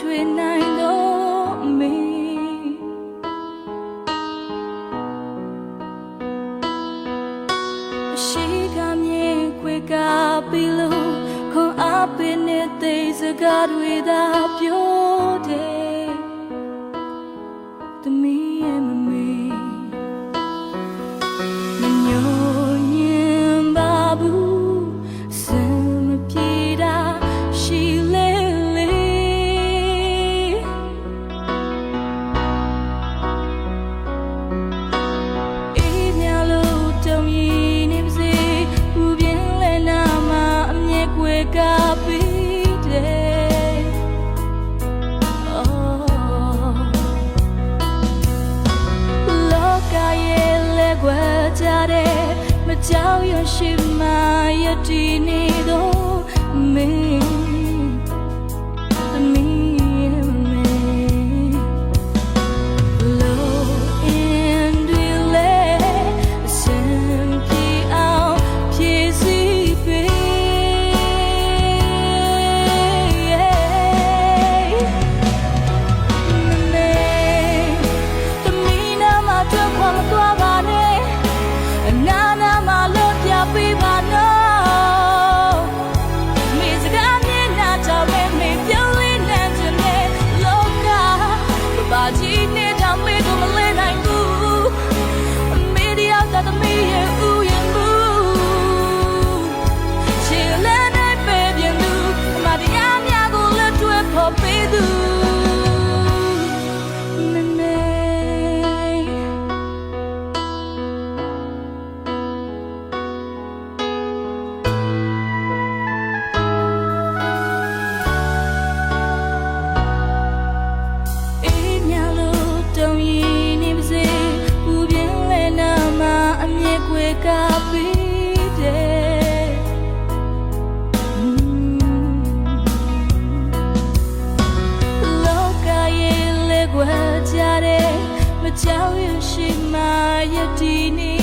ချွေနိုင်တော့မေအရှိကမြေခွေကပီလို့ခွန်အားပေးနေတဲ့စကားတွေသာပြော ကွယ်ကြတဲ့မကြောက်ရရှိမှယတည်နေတော့မင်း 几年ွယ်ကြတဲ့မကြောက်ရရှိမှယတိနေ